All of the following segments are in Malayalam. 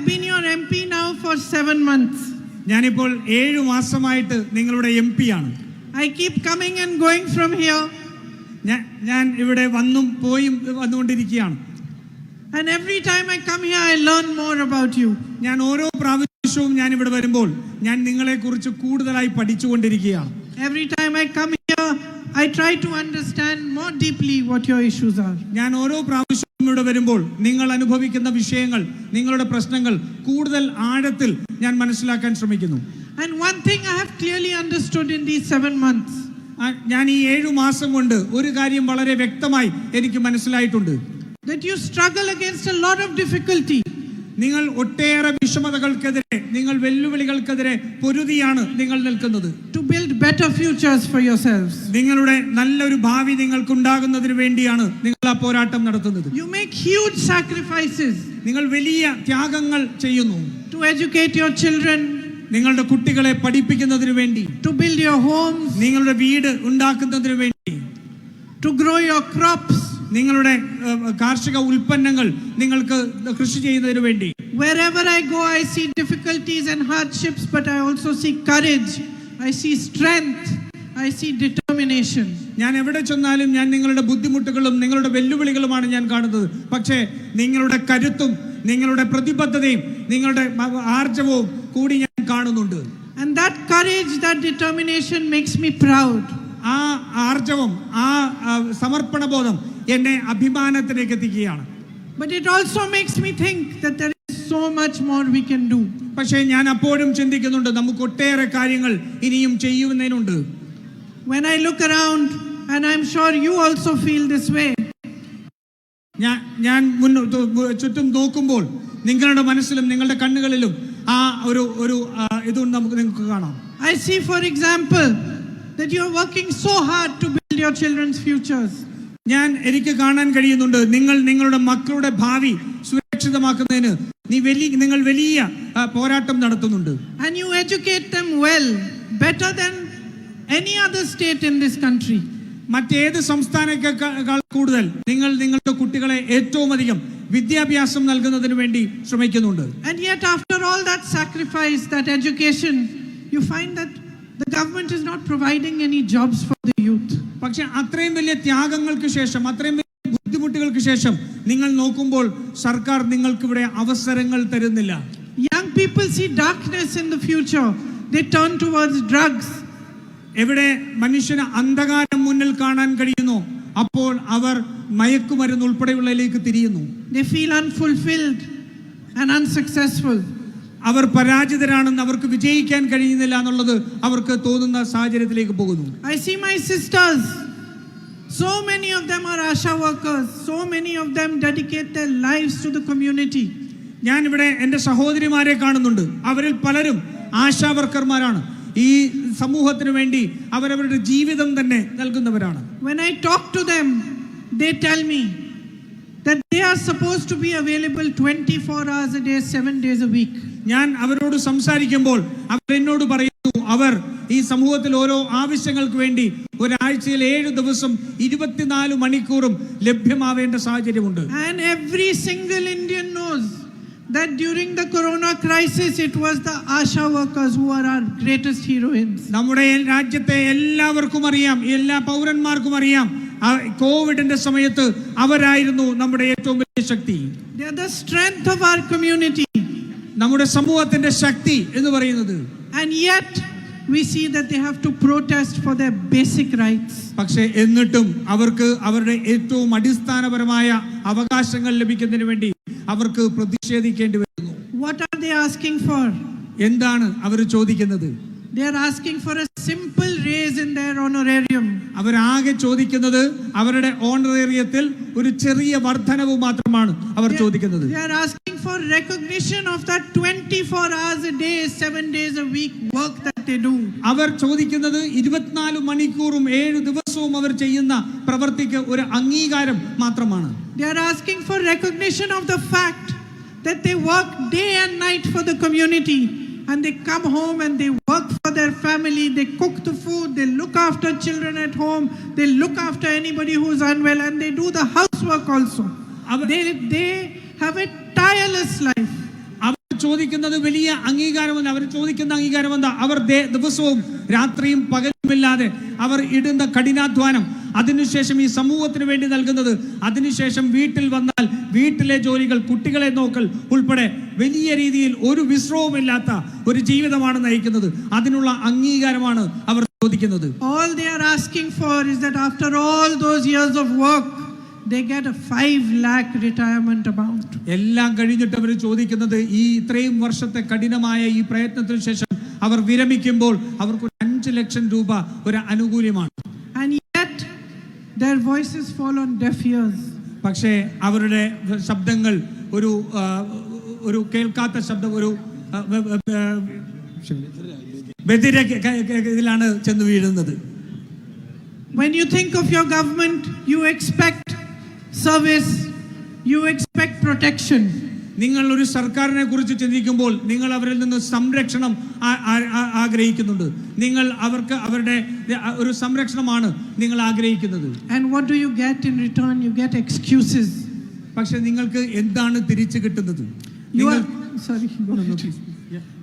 have been your MP now for seven months. ഞാനിപ്പോൾ ഏഴു മാസമായിട്ട് നിങ്ങളുടെ എം പി ആണ് I keep coming and going from here, ഞാൻ ഞാൻ ഇവിടെ വന്നും പോയും വന്നുകൊണ്ടിരിക്കുകയാണ് and every time I come here, I learn more about you. ഞാൻ ഓരോ പ്രാവശ്യവും ഞാൻ ഇവിടെ വരുമ്പോൾ ഞാൻ നിങ്ങളെക്കുറിച്ച് കൂടുതലായി പഠിച്ചുകൊണ്ടിരിക്കുകയാണ് Every time I come here, I try to understand more deeply what your issues are. ഞാൻ ഓരോ പ്രാവശ്യവും ഇവിടെ വരുമ്പോൾ നിങ്ങൾ അനുഭവിക്കുന്ന വിഷയങ്ങൾ നിങ്ങളുടെ പ്രശ്നങ്ങൾ കൂടുതൽ ആഴത്തിൽ ഞാൻ മനസ്സിലാക്കാൻ ശ്രമിക്കുന്നു. And one thing I have clearly understood in these seven months. ഞാൻ ഈ ഏഴു മാസം കൊണ്ട് ഒരു കാര്യം വളരെ വ്യക്തമായി എനിക്ക് മനസ്സിലായിട്ടുണ്ട്. That you struggle against a lot of difficulty. നിങ്ങൾ ഒട്ടേറെ വിഷമതകൾക്കെതിരെ നിങ്ങൾ വെല്ലുവിളികൾക്കെതിരെ പൊരുതിയാണ് നിങ്ങൾ നിൽക്കുന്നത്. To build better futures for yourselves. നിങ്ങളുടെ നല്ലൊരു ഭാവി നിങ്ങൾക്ക് ഉണ്ടാകുന്നതിന് വേണ്ടിയാണ് നിങ്ങൾ ആ പോരാട്ടം നടത്തുന്നത്. യു make ഹ്യൂജ് സാക്രിഫൈസസ് നിങ്ങൾ വലിയ ത്യാഗങ്ങൾ ചെയ്യുന്നു. ടു educate യുവർ children, നിങ്ങളുടെ കുട്ടികളെ പഠിപ്പിക്കുന്നതിന് വേണ്ടി. ടു ബിൽഡ് യുവർ homes, നിങ്ങളുടെ വീട് ഉണ്ടാക്കുന്നതിന് വേണ്ടി. To grow your crops. നിങ്ങളുടെ കാർഷിക ഉൽപ്പന്നങ്ങൾ നിങ്ങൾക്ക് കൃഷി ചെയ്യുന്നതിന് വേണ്ടി. Wherever I go, I see difficulties and hardships, but I also see courage. I see strength. I see determination. ഞാൻ എവിടെ ചെന്നാലും ഞാൻ നിങ്ങളുടെ ബുദ്ധിമുട്ടുകളും നിങ്ങളുടെ വെല്ലുവിളികളുമാണ് ഞാൻ കാണുന്നത് പക്ഷേ നിങ്ങളുടെ കരുത്തും നിങ്ങളുടെ പ്രതിബദ്ധതയും നിങ്ങളുടെ ആർജവവും കൂടി ഞാൻ കാണുന്നുണ്ട് And that courage, that determination makes me proud. ആ ആർജവം ആ സമർപ്പണബോധം എന്നെ അഭിമാനത്തിലേക്ക് എത്തിക്കുകയാണ് But it also makes me think that there so much more we can do. പക്ഷേ ഞാൻ അപ്പോഴും ചിന്തിക്കുന്നുണ്ട് നമുക്ക് ഒട്ടേറെ കാര്യങ്ങൾ ഇനിയും ചെയ്യുന്നതിനുണ്ട് When I look around, and I'm sure you also feel this way, ഞാൻ ഞാൻ മുന്നോട്ട് ചുറ്റും നോക്കുമ്പോൾ നിങ്ങളുടെ മനസ്സിലും നിങ്ങളുടെ കണ്ണുകളിലും ആ ഒരു ഒരു ആ, ഇതും നമുക്ക് നിങ്ങൾക്ക് കാണാം I see, for example, that you're working so hard to build your children's futures. ഞാൻ എനിക്ക് കാണാൻ കഴിയുന്നുണ്ട് നിങ്ങൾ നിങ്ങളുടെ മക്കളുടെ ഭാവി സുരക്ഷിതമാക്കുന്നതിന് നീ വലിയ നിങ്ങൾ വലിയ ആ, പോരാട്ടം നടത്തുന്നുണ്ട് And you educate them well, better than any other state in this country. മറ്റേത് സംസ്ഥാനത്തേക്കാൾ കൂടുതൽ നിങ്ങൾ നിങ്ങളുടെ കുട്ടികളെ ഏറ്റവും അധികം വിദ്യാഭ്യാസം നൽകുന്നതിന് വേണ്ടി ശ്രമിക്കുന്നുണ്ട് And yet, after all that sacrifice, that education, you find that the government is not providing any jobs for the youth. പക്ഷെ അത്രയും വലിയ ത്യാഗങ്ങൾക്ക് ശേഷം അത്രയും വലിയ ബുദ്ധിമുട്ടുകൾക്ക് ശേഷം നിങ്ങൾ നോക്കുമ്പോൾ സർക്കാർ നിങ്ങൾക്ക് ഇവിടെ അവസരങ്ങൾ തരുന്നില്ല Young people see darkness in the future, they turn towards drugs. എവിടെ മനുഷ്യന് അന്ധകാരം മുന്നിൽ കാണാൻ കഴിയുന്നു അപ്പോൾ അവർ മയക്കുമരുന്ന് ഉൾപ്പെടെയുള്ളതിലേക്ക് തിരിയുന്നു They feel unfulfilled and unsuccessful. അവർ പരാജിതരാണെന്ന് അവർക്ക് വിജയിക്കാൻ കഴിയുന്നില്ല എന്നുള്ളത് അവർക്ക് തോന്നുന്ന സാഹചര്യത്തിലേക്ക് പോകുന്നു I see my sisters. So many of them are Asha workers. So many of them dedicate their lives to the community. ഞാൻ ഇവിടെ എൻ്റെ സഹോദരിമാരെ കാണുന്നുണ്ട് അവരിൽ പലരും ആശാവർക്കർമാരാണ് ഈ സമൂഹത്തിന് വേണ്ടി അവരവരുടെ ജീവിതം തന്നെ നൽകുന്നവരാണ് When I talk to them, they tell me that they are supposed to be available 24 hours a day, seven days a week. ഞാൻ അവരോട് സംസാരിക്കുമ്പോൾ അവർ എന്നോട് പറയുന്നു അവർ ഈ സമൂഹത്തിൽ ഓരോ ആവശ്യങ്ങൾക്ക് വേണ്ടി ഒരാഴ്ചയിൽ ഏഴ് ദിവസം ഇരുപത്തിനാല് മണിക്കൂറും ലഭ്യമാവേണ്ട സാഹചര്യമുണ്ട് And every single Indian knows that during the corona crisis, it was the Asha workers who are our greatest heroines. നമ്മുടെ രാജ്യത്തെ എല്ലാവർക്കും അറിയാം എല്ലാ പൗരന്മാർക്കും അറിയാം കോവിഡിന്റെ സമയത്ത് അവരായിരുന്നു നമ്മുടെ ഏറ്റവും വലിയ ശക്തി They are the strength of our community. നമ്മുടെ സമൂഹത്തിന്റെ ശക്തി എന്ന് പറയുന്നത് And yet, we see that they have to protest for their basic rights. പക്ഷെ എന്നിട്ടും അവർക്ക് അവരുടെ ഏറ്റവും അടിസ്ഥാനപരമായ അവകാശങ്ങൾ ലഭിക്കുന്നതിന് വേണ്ടി അവർക്ക് പ്രതിഷേധിക്കേണ്ടി വരുന്നു What are they asking for? എന്താണ് അവർ ചോദിക്കുന്നത് They are asking for a simple raise in their honorarium. അവരാകെ ചോദിക്കുന്നത് അവരുടെ ഓണറേറിയത്തിൽ ഒരു ചെറിയ വർദ്ധനവ് മാത്രമാണ് അവർ ചോദിക്കുന്നത്. അവർ ചോദിക്കുന്നത് ഇരുപത്തിനാല് മണിക്കൂറും ഏഴ് ദിവസവും അവർ ചെയ്യുന്ന പ്രവർത്തിക്ക് ഒരു അംഗീകാരം മാത്രമാണ്. അവർ for their family, they cook the food, they look after children at home, they look after anybody who's unwell, and they do the housework also. They, they have a tireless life. ചോദിക്കുന്നത് വലിയ അംഗീകാരമല്ല അവർ ചോദിക്കുന്ന അംഗീകാരം എന്താ അവർ ദേ- ദിവസവും രാത്രിയും പകലുമില്ലാതെ അവർ ഇടുന്ന കഠിനാധ്വാനം. അതിനുശേഷം ഈ സമൂഹത്തിന് വേണ്ടി നൽകുന്നത് അതിനുശേഷം വീട്ടിൽ വന്നാൽ വീട്ടിലെ ജോലികൾ കുട്ടികളെ നോക്കൽ ഉൾപ്പെടെ വലിയ രീതിയിൽ ഒരു വിശ്രമവുമില്ലാത്ത ഒരു ജീവിതമാണ് നയിക്കുന്നത്. അതിനുള്ള അംഗീകാരമാണ് അവർ ചോദിക്കുന്നത്. All they are asking for is that after all those years of work, they get a 5 lakh retirement amount. എല്ലാം കഴിഞ്ഞിട്ട് അവർ ചോദിക്കുന്നത് ഈ ഇത്രയും വർഷത്തെ കഠിനമായ ഈ പ്രയത്നത്തിന് ശേഷം അവർ വിരമിക്കുമ്പോൾ അവർക്ക് ഒരു അഞ്ച് ലക്ഷം രൂപ ഒരു അനുകൂല്യമാണ് And yet, their voices fall on deaf ears. പക്ഷേ അവരുടെ ശബ്ദങ്ങൾ ഒരു ആ, ഒരു കേൾക്കാത്ത ശബ്ദം ഒരു ആ, വ- വ- വ- ബധിര ക- ക- ഇതിലാണ് ചെന്ന് വീഴുന്നത് When you think of your government, you expect service, you expect protection. നിങ്ങൾ ഒരു സർക്കാരിനെ കുറിച്ച് ചിന്തിക്കുമ്പോൾ നിങ്ങൾ അവരിൽ നിന്ന് സംരക്ഷണം ആ- ആ- ആ- ആഗ്രഹിക്കുന്നുണ്ട് നിങ്ങൾ അവർക്ക് അവരുടെ ഒരു സംരക്ഷണമാണ് നിങ്ങൾ ആഗ്രഹിക്കുന്നത് And what do you get in return? You get excuses. പക്ഷെ നിങ്ങൾക്ക് എന്താണ് തിരിച്ചു കിട്ടുന്നത് You നിങ്ങൾ are, sorry, go ahead.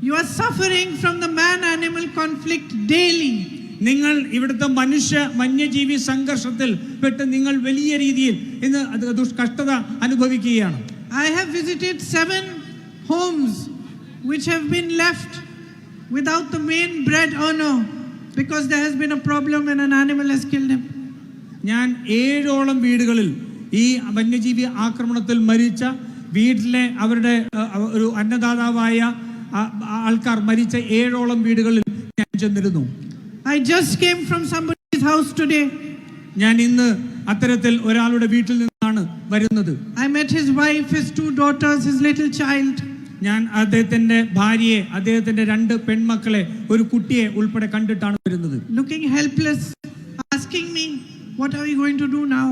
You are suffering from the man animal conflict daily. നിങ്ങൾ ഇവിടുത്തെ മനുഷ്യ വന്യജീവി സംഘർഷത്തിൽ പെട്ട് നിങ്ങൾ വലിയ രീതിയിൽ ഇന്ന് ദുഷ്കഷ്ടത കഷ്ടത അനുഭവിക്കുകയാണ് I have visited seven homes which have been left without the main bread earner because there has been a problem and an animal has killed him. ഞാൻ ഏഴോളം വീടുകളിൽ ഈ വന്യജീവി ആക്രമണത്തിൽ മരിച്ച വീട്ടിലെ അവരുടെ ഒരു അന്നദാതാവായ ആൾക്കാർ മരിച്ച ഏഴോളം വീടുകളിൽ ഞാൻ ചെന്നിരുന്നു I just came from somebody's house today. ഞാൻ ഇന്ന് അത്തരത്തിൽ ഒരാളുടെ വീട്ടിൽ നിന്നാണ് വരുന്നത് I met his wife, his two daughters, his little child. ഞാൻ അദ്ദേഹത്തിന്റെ ഭാര്യയെ അദ്ദേഹത്തിന്റെ രണ്ട് പെൺമക്കളെ ഒരു കുട്ടിയെ ഉൾപ്പെടെ കണ്ടിട്ടാണ് വരുന്നത് looking helpless, asking me, What are you going to do now?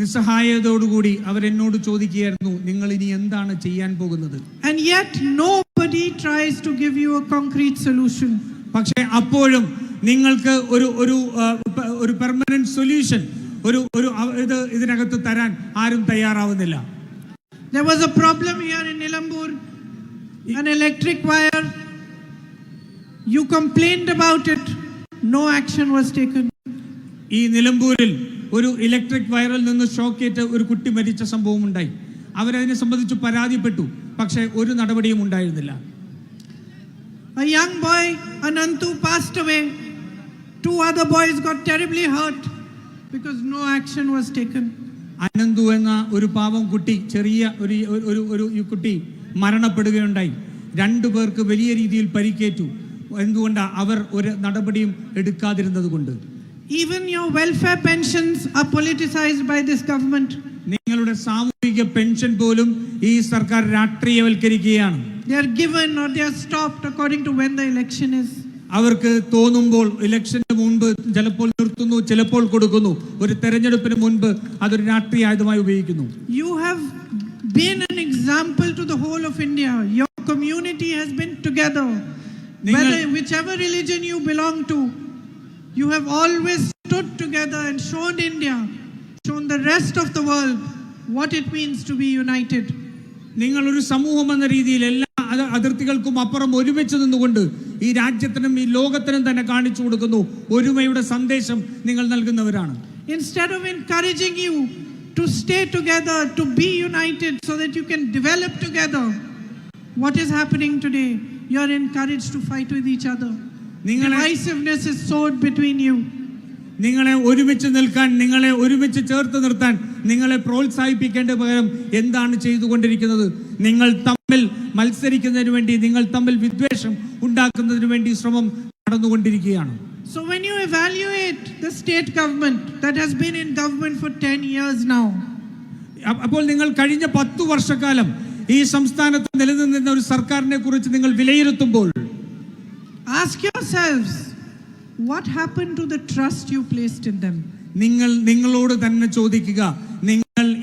നിസ്സഹായതയോടുകൂടി അവരെന്നോട് ചോദിക്കുകയായിരുന്നു നിങ്ങൾ ഇനി എന്താണ് ചെയ്യാൻ പോകുന്നത് And yet, nobody tries to give you a concrete solution. പക്ഷേ അപ്പോഴും നിങ്ങൾക്ക് ഒരു ഒരു ഒരു പെർമനന്റ് സൊല്യൂഷൻ ഒരു ഒരു ഇത് ഇതിനകത്ത് തരാൻ ആരും തയ്യാറാവുന്നില്ല There was a problem here in Nilambur, an electric wire. You complained about it, no action was taken. ഈ നിലമ്പൂരിൽ ഒരു ഇലക്ട്രിക് വയറിൽ നിന്ന് ഷോക്കേറ്റ് ഒരു കുട്ടി മരിച്ച സംഭവം ഉണ്ടായി അവരതിനെ സംബന്ധിച്ച് പരാതിപ്പെട്ടു പക്ഷേ ഒരു നടപടിയും ഉണ്ടായിരുന്നില്ല A young boy, Anantu, passed away. Two other boys got terribly hurt because no action was taken. Ananthu എന്ന ഒരു പാവം കുട്ടി ചെറിയ ഒരു ഒരു ഒരു ഈ കുട്ടി മരണപ്പെടുകയുണ്ടായി രണ്ടു പേർക്ക് വലിയ രീതിയിൽ പരിക്കേറ്റു എന്തുകൊണ്ടാ അവർ ഒരു നടപടിയും എടുക്കാതിരുന്നത് കൊണ്ട് Even your welfare pensions are politicized by this government. നിങ്ങളുടെ സാമൂഹിക പെൻഷൻ പോലും ഈ സർക്കാർ രാഷ്ട്രീയവൽക്കരിക്കുകയാണ് They are given or they are stopped according to when the election is. അവർക്ക് തോന്നുമ്പോൾ ഇലക്ഷന് മുൻപ് ചിലപ്പോൾ നിർത്തുന്നു ചിലപ്പോൾ കൊടുക്കുന്നു ഒരു തെരഞ്ഞെടുപ്പിന് മുൻപ് അതൊരു രാഷ്ട്രീയ ആയുധമായി ഉപയോഗിക്കുന്നു You have been an example to the whole of India. Your community has been together. Whether, whichever religion you belong to, you have always stood together and shown India, shown the rest of the world what it means to be united. നിങ്ങൾ ഒരു സമൂഹം എന്ന രീതിയിൽ എല്ലാ അത- അതിർത്തികൾക്കും അപ്പുറം ഒരുമിച്ച് നിന്നുകൊണ്ട് ഈ രാജ്യത്തിനും ഈ ലോകത്തിനും തന്നെ കാണിച്ചു കൊടുക്കുന്നു ഒരുമയുടെ സന്ദേശം നിങ്ങൾ നൽകുന്നവരാണ് Instead of encouraging you to stay together, to be united so that you can develop together, what is happening today? You are encouraged to fight with each other. നിങ്ങളെ Divisiveness is sowed between you. നിങ്ങളെ ഒരുമിച്ച് നിൽക്കാൻ നിങ്ങളെ ഒരുമിച്ച് ചേർത്ത് നിർത്താൻ നിങ്ങളെ പ്രോത്സാഹിപ്പിക്കേണ്ട പകരം എന്താണ് ചെയ്തുകൊണ്ടിരിക്കുന്നത് നിങ്ങൾ തമ്മിൽ മത്സരിക്കുന്നതിന് വേണ്ടി നിങ്ങൾ തമ്മിൽ വിദ്വേഷം ഉണ്ടാക്കുന്നതിന് വേണ്ടി ശ്രമം നടന്നുകൊണ്ടിരിക്കുകയാണ് So, when you evaluate the state government that has been in government for 10 years now, അപ്പോൾ നിങ്ങൾ കഴിഞ്ഞ പത്തു വർഷക്കാലം ഈ സംസ്ഥാനത്ത് നിലനിന്നിരുന്ന ഒരു സർക്കാരിനെ കുറിച്ച് നിങ്ങൾ വിലയിരുത്തുമ്പോൾ ask yourselves what happened to the trust you placed in them? നിങ്ങൾ നിങ്ങളോട് തന്നെ ചോദിക്കുക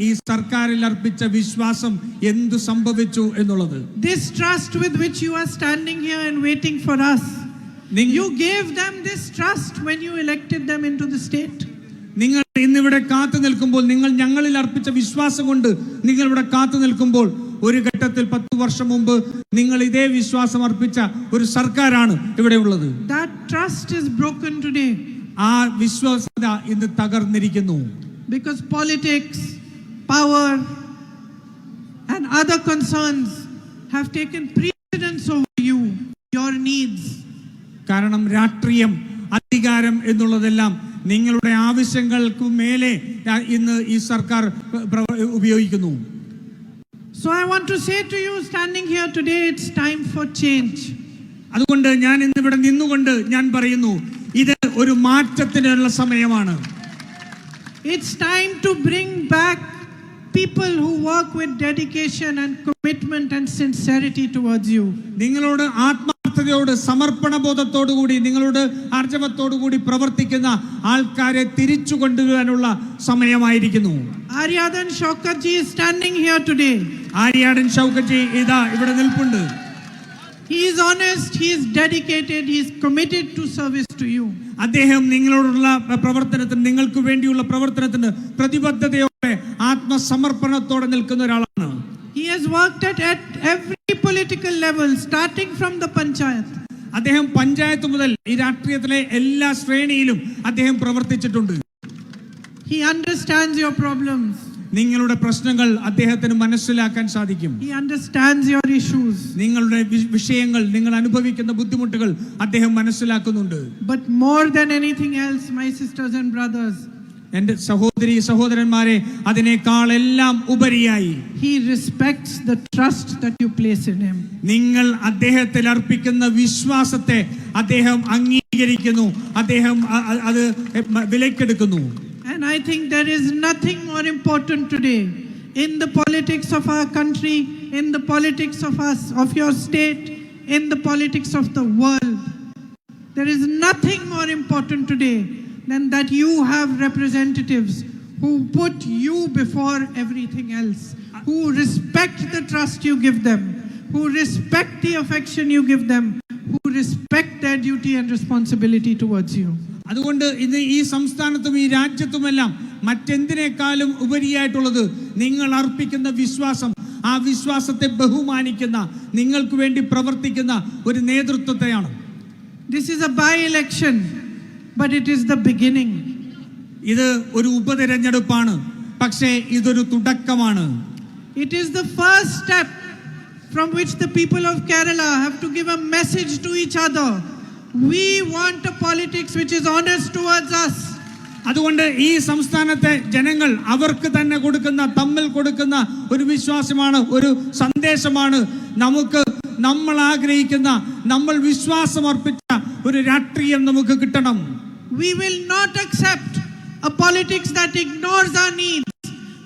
ഈ സർക്കാരിൽ അർപ്പിച്ച വിശ്വാസം എന്തു സംഭവിച്ചു എന്നുള്ളത്? This trust with which you are standing here and waiting for us, you you gave them this trust when you elected them into the state. നിങ്ങൾ ഇന്നിവിടെ കാത്തു നിൽക്കുമ്പോൾ നിങ്ങൾ ഞങ്ങളിൽ അർപ്പിച്ച വിശ്വാസം കൊണ്ട് നിങ്ങൾ ഇവിടെ കാത്തു നിൽക്കുമ്പോൾ ഒരു ഘട്ടത്തിൽ പത്ത് വർഷം മുമ്പ് നിങ്ങൾ ഇതേ വിശ്വാസം അർപ്പിച്ച ഒരു സർക്കാരാണ് ഇവിടെ ഉള്ളത്. ആ വിശ്വാസത ഇന്ന് തകർന്നിരിക്കുന്നു. Because politics, power, and other concerns have taken precedence over you, your needs. കാരണം രാഷ്ട്രീയം അധികാരം എന്നുള്ളതെല്ലാം നിങ്ങളുടെ ആവശ്യങ്ങൾക്ക് മേലെ innu ഇന്ന് ഈ സർക്കാർ ഉപയോഗിക്കുന്നു So I want to say to you, standing here today, it's time for change. അതുകൊണ്ട് ഞാൻ ഇന്നിവിടെ നിന്നുകൊണ്ട് ഞാൻ പറയുന്നു ഇത് ഒരു മാറ്റത്തിനുള്ള സമയമാണ് It's time to bring back people who work with dedication and commitment and sincerity towards you. നിങ്ങളോട് ആത്മാർത്ഥതയോട് സമർപ്പണ ബോധത്തോടുകൂടി നിങ്ങളോട് ആർജവത്തോടുകൂടി പ്രവർത്തിക്കുന്ന ആൾക്കാരെ തിരിച്ചു കൊണ്ടുവരാനുള്ള സമയമായിരിക്കുന്നു Aryadan Shaukat is standing here today. Aryadan ഷൗക്കജി ഇതാ ഇവിടെ നിൽപ്പുണ്ട് He is honest, he is dedicated, he is committed to service to you. അദ്ദേഹം നിങ്ങളോടുള്ള പ്രവർത്തനത്തിന് നിങ്ങൾക്ക് വേണ്ടിയുള്ള പ്രവർത്തനത്തിന് പ്രതിബദ്ധതയോടെ ആത്മസമർപ്പണത്തോടെ നിൽക്കുന്ന ഒരാളാണ് He has worked at, at every political level, starting from the panchayat. അദ്ദേഹം പഞ്ചായത്ത് മുതൽ ഈ രാഷ്ട്രീയത്തിലെ എല്ലാ ശ്രേണിയിലും അദ്ദേഹം പ്രവർത്തിച്ചിട്ടുണ്ട് He understands your problems, നിങ്ങളുടെ പ്രശ്നങ്ങൾ അദ്ദേഹത്തിന് മനസ്സിലാക്കാൻ സാധിക്കും he understands your issues. നിങ്ങളുടെ വി- വിഷയങ്ങൾ നിങ്ങൾ അനുഭവിക്കുന്ന ബുദ്ധിമുട്ടുകൾ അദ്ദേഹം മനസ്സിലാക്കുന്നുണ്ട് But more than anything else, my sisters and brothers, എന്റെ സഹോദരി സഹോദരന്മാരെ അതിനേക്കാൾ എല്ലാം ഉപരിയായി he respects the trust that you place in him. നിങ്ങൾ അദ്ദേഹത്തിൽ അർപ്പിക്കുന്ന വിശ്വാസത്തെ അദ്ദേഹം അംഗീകരിക്കുന്നു അദ്ദേഹം അ- അ- അത് വിലക്കെടുക്കുന്നു And I think there is nothing more important today in the politics of our country, in the politics of us, of your state, in the politics of the world. There is nothing more important today than that you have representatives who put you before everything else, who respect the trust you give them, who respect the affection you give them, who respect their duty and responsibility towards you. അതുകൊണ്ട് ഇന്ന് ഈ സംസ്ഥാനത്തും ഈ രാജ്യത്തുമെല്ലാം മറ്റെന്തിനേക്കാളും ഉപരിയായിട്ടുള്ളത് നിങ്ങൾ അർപ്പിക്കുന്ന വിശ്വാസം ആ വിശ്വാസത്തെ ബഹുമാനിക്കുന്ന നിങ്ങൾക്ക് വേണ്ടി പ്രവർത്തിക്കുന്ന ഒരു നേതൃത്വത്തെയാണ് This is a by election, but it is the beginning. ഇത് ഒരു ഉപതെരഞ്ഞെടുപ്പാണ് പക്ഷേ ഇതൊരു തുടക്കമാണ് It is the first step from which the people of Kerala have to give a message to each other. We want a politics which is honest towards us. അതുകൊണ്ട് ഈ സംസ്ഥാനത്തെ ജനങ്ങൾ അവർക്ക് തന്നെ കൊടുക്കുന്ന തമ്മിൽ കൊടുക്കുന്ന ഒരു വിശ്വാസമാണ് ഒരു സന്ദേശമാണ് നമുക്ക് നമ്മൾ ആഗ്രഹിക്കുന്ന നമ്മൾ വിശ്വാസം അർപ്പിച്ച ഒരു രാഷ്ട്രീയം നമുക്ക് കിട്ടണം We will not accept a politics that ignores our needs,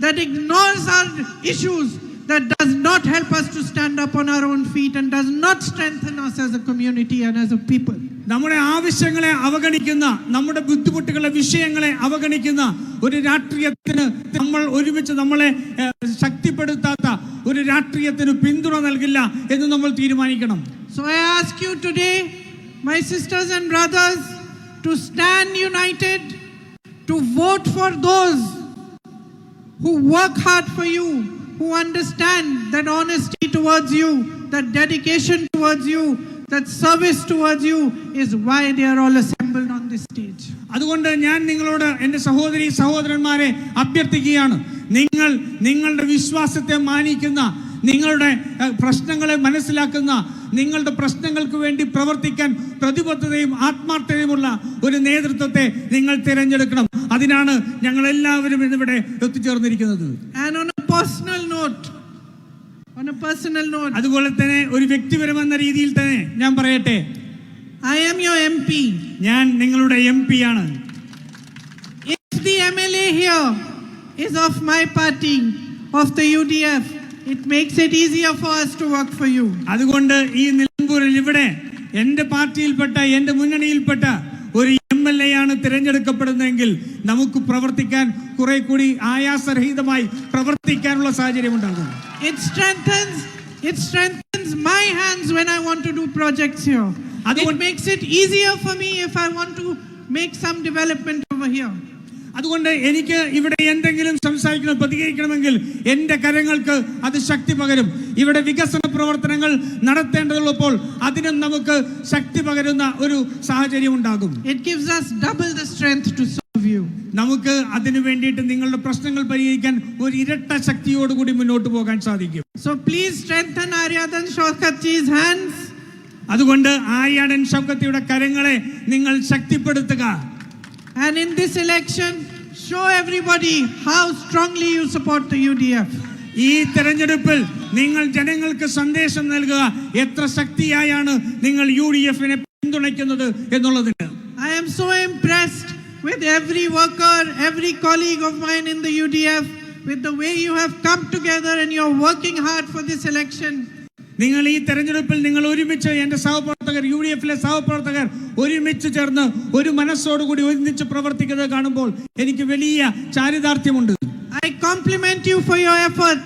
that ignores our issues, that does not help us to stand up on our own feet and does not strengthen us as a community and as a people. നമ്മുടെ ആവശ്യങ്ങളെ അവഗണിക്കുന്ന നമ്മുടെ ബുദ്ധിമുട്ടുകളെ വിഷയങ്ങളെ അവഗണിക്കുന്ന ഒരു രാഷ്ട്രീയത്തിന് നമ്മൾ ഒരുമിച്ച് നമ്മളെ ഏഹ്, ശക്തിപ്പെടുത്താത്ത ഒരു രാഷ്ട്രീയത്തിന് പിന്തുണ നൽകില്ല എന്ന് നമ്മൾ തീരുമാനിക്കണം So I ask you today, my sisters and brothers, to stand united, to vote for those who work hard for you, who understand that honesty towards you, that dedication towards you, that service towards you is why they are all assembled on this stage. അതുകൊണ്ട് ഞാൻ നിങ്ങളോട് എൻ്റെ സഹോദരി സഹോദരന്മാരെ അഭ്യർത്ഥിക്കുകയാണ് നിങ്ങൾ നിങ്ങളുടെ വിശ്വാസത്തെ മാനിക്കുന്ന നിങ്ങളുടെ പ്രശ്നങ്ങളെ മനസ്സിലാക്കുന്ന നിങ്ങളുടെ പ്രശ്നങ്ങൾക്ക് വേണ്ടി പ്രവർത്തിക്കാൻ പ്രതിബദ്ധതയും ആത്മാർത്ഥതയുമുള്ള ഒരു നേതൃത്വത്തെ നിങ്ങൾ തിരഞ്ഞെടുക്കണം. അതിനാണ് ഞങ്ങൾ എല്ലാവരും ഇന്നിവിടെ എത്തിച്ചേർന്നിരിക്കുന്നത്. അതുപോലെ തന്നെ ഒരു വ്യക്തിപരമെന്ന രീതിയിൽ തന്നെ ഞാൻ പറയട്ടെ. I'm you M P ഞാൻ നിങ്ങളുടെ എം പി ആണ്. The MLA here is of my party, of the UDF, it makes it easier for us to work for you. അതുകൊണ്ട് ഈ നിലമ്പൂരിൽ ഇവിടെ എന്റെ പാർട്ടിയിൽപ്പെട്ട എന്റെ മുന്നണിയിൽപ്പെട്ട ഒരു എം എൽ എ ആണ് തിരഞ്ഞെടുക്കപ്പെടുന്നതെങ്കിൽ നമുക്ക് പ്രവർത്തിക്കാൻ കുറെ കൂടി ആയാസരഹിതമായി പ്രവർത്തിക്കാനുള്ള സാഹചര്യം ഉണ്ടാകും It strengthens, it strengthens my hands when I want to do projects here. It അതുകൊണ്ട്- makes it easier for me if I want to make some development over here. അതുകൊണ്ട് എനിക്ക് ഇവിടെ എന്തെങ്കിലും സംസാരിക്കണം പ്രതികരിക്കണമെങ്കിൽ എന്റെ കരങ്ങൾക്ക് അത് ശക്തി പകരും. ഇവിടെ വികസന പ്രവർത്തനങ്ങൾ നടത്തേണ്ടതുള്ളപ്പോൾ അതിനും നമുക്ക് ശക്തി പകരുന്ന ഒരു സാഹചര്യം ഉണ്ടാകും. Gives us double the strength to serve you. നമുക്ക് അതിനു വേണ്ടിയിട്ട് നിങ്ങളുടെ പ്രശ്നങ്ങൾ പരിഹരിക്കാൻ ഒരു ഇരട്ട ശക്തിയോടുകൂടി മുന്നോട്ട് പോകാൻ സാധിക്കും. സോ പ്ലീസ് ഹാൻഡ്സ് അതുകൊണ്ട് ആര്യാടൻ ശൗക്കത്തിയുടെ കരങ്ങളെ നിങ്ങൾ ശക്തിപ്പെടുത്തുക. And in this election, show everybody how strongly you support the UDF. ഈ തെരഞ്ഞെടുപ്പിൽ നിങ്ങൾ ജനങ്ങൾക്ക് സന്ദേശം നൽകുക എത്ര ശക്തിയായാണ് നിങ്ങൾ യു ഡി എഫിനെ പിന്തുണയ്ക്കുന്നത് എന്നുള്ളതിന് I am so impressed with every worker, every colleague of mine in the UDF, with the way you have come together and you're working hard for this election. നിങ്ങൾ ഈ തെരഞ്ഞെടുപ്പിൽ നിങ്ങൾ ഒരുമിച്ച് എന്റെ സഹപ്രവർത്തകർ യു ഡി എഫിലെ സഹപ്രവർത്തകർ ഒരുമിച്ച് ചേർന്ന് ഒരു മനസ്സോടുകൂടി ഒരുമിച്ച് പ്രവർത്തിക്കുന്നത് കാണുമ്പോൾ എനിക്ക് വലിയ ചാരിതാർത്ഥ്യമുണ്ട്. I compliment you for your effort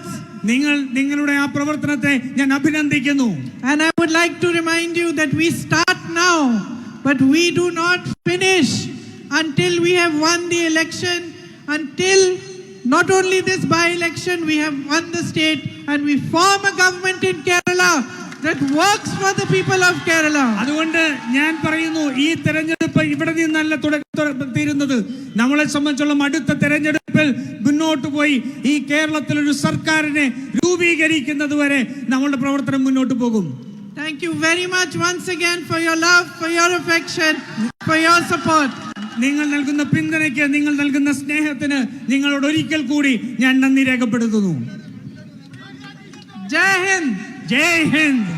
നിങ്ങൾ നിങ്ങളുടെ ആ പ്രവർത്തനത്തെ ഞാൻ അഭിനന്ദിക്കുന്നു. And I would like to remind you that we start now but we do not finish until we have won the election until not only this by election we have won the state and we form a government in Kerala that works for the people of Kerala. അതുകൊണ്ട് ഞാൻ പറയുന്നു ഈ തെരഞ്ഞെടുപ്പ് ഇവിടെ നിന്നല്ല തീരുന്നത് നമ്മളെ സംബന്ധിച്ചുള്ള അടുത്ത തെരഞ്ഞെടുപ്പിൽ മുന്നോട്ട് പോയി ഈ കേരളത്തിൽ ഒരു സർക്കാരിനെ രൂപീകരിക്കുന്നത് വരെ നമ്മളുടെ പ്രവർത്തനം മുന്നോട്ട് പോകും Thank you very much once again for your love, for your affection, for your support. നിങ്ങൾ നൽകുന്ന പിന്തുണയ്ക്ക് നിങ്ങൾ നൽകുന്ന സ്നേഹത്തിന് നിങ്ങളോട് ഒരിക്കൽ കൂടി ഞാൻ നന്ദി രേഖപ്പെടുത്തുന്നു Jai Hind! ജയ് ഹിന്ദ്